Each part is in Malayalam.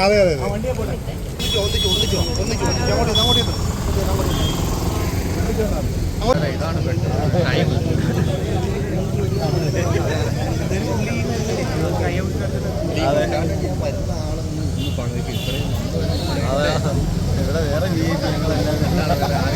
അതെ അതെ അങ്ങോട്ട് അങ്ങോട്ട് ഇവിടെ വേറെ ഞങ്ങളെല്ലാം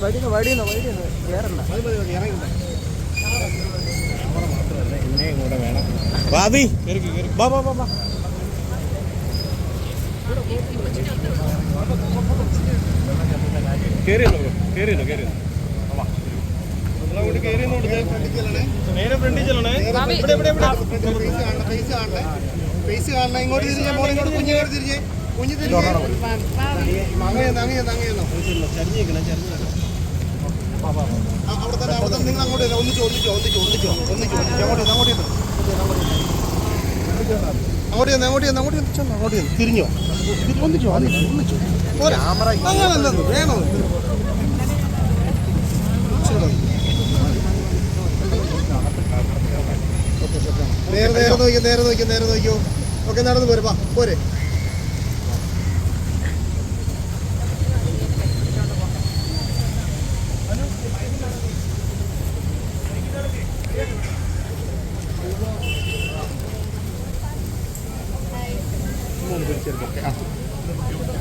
വടിയുന്നു വേറെണ്ട എന്നെയും കൂടെ വേണം ബാബി ബാ ബാ ബാ ബാ കേറിയെന്നോ കേറിയെന്നോ കേറിയെന്നോ നേരെ ഫ്രണ്ടിൽ ചെല്ലണേ. ഇവിടെ ഇവിടെ ഇവിടെ. ഫേസ് കാണണം ഫേസ് കാണണേ. ഇങ്ങോട്ട് തിരിഞ്ഞേ മോളെ ഇങ്ങോട്ട് കുഞ്ഞു ഇങ്ങോട്ട് തിരിഞ്ഞേ. കുഞ്ഞു തിരിഞ്ഞേ. ചരിഞ്ഞേക്കണം ചരിഞ്ഞേക്കണം. അവിടെ തന്നെ അവിടെ തന്നെ നിങ്ങൾ അങ്ങോട്ട് ചെല്ലാം. ഒന്നിച്ചോ ഒന്നിച്ചോ ഒന്നിച്ചോ ഒന്നിച്ചോ ഒന്നിച്ചോ ഒന്നിച്ചോ അങ്ങോട്ട് അങ്ങോട്ട്. അങ്ങോട്ട് ചെന്ന്. അങ്ങോട്ട് ചെന്ന് അങ്ങോട്ട് ചെന്ന് ചെന്ന്. അങ്ങോട്ട് ചെന്ന്. തിരിഞ്ഞോ? തിരി- ഒന്നിച്ചോ ഒന്നിച്ചോ ഒന്നിച്ചോ അങ്ങനെ വേണോ? നേരെ നേരെ നോക്കിയോ നേരെ നോക്കിയോ നേരെ നോക്കിയോ. ഓക്കെ നടന്നു പോരെ വാ പോരെ.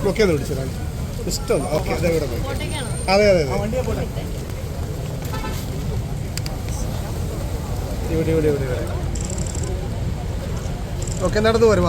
ഓക്കെ ഒന്ന് വിളിച്ചു ഇഷ്ടം ഓക്കെ അതെ ഇവിടെ പോയി. അതെ അതെ അതെ. ഇവിടെ ഇവിടെ ഇവിടെ ഇവിടെ. ഓക്കെ നടന്നു പോരെ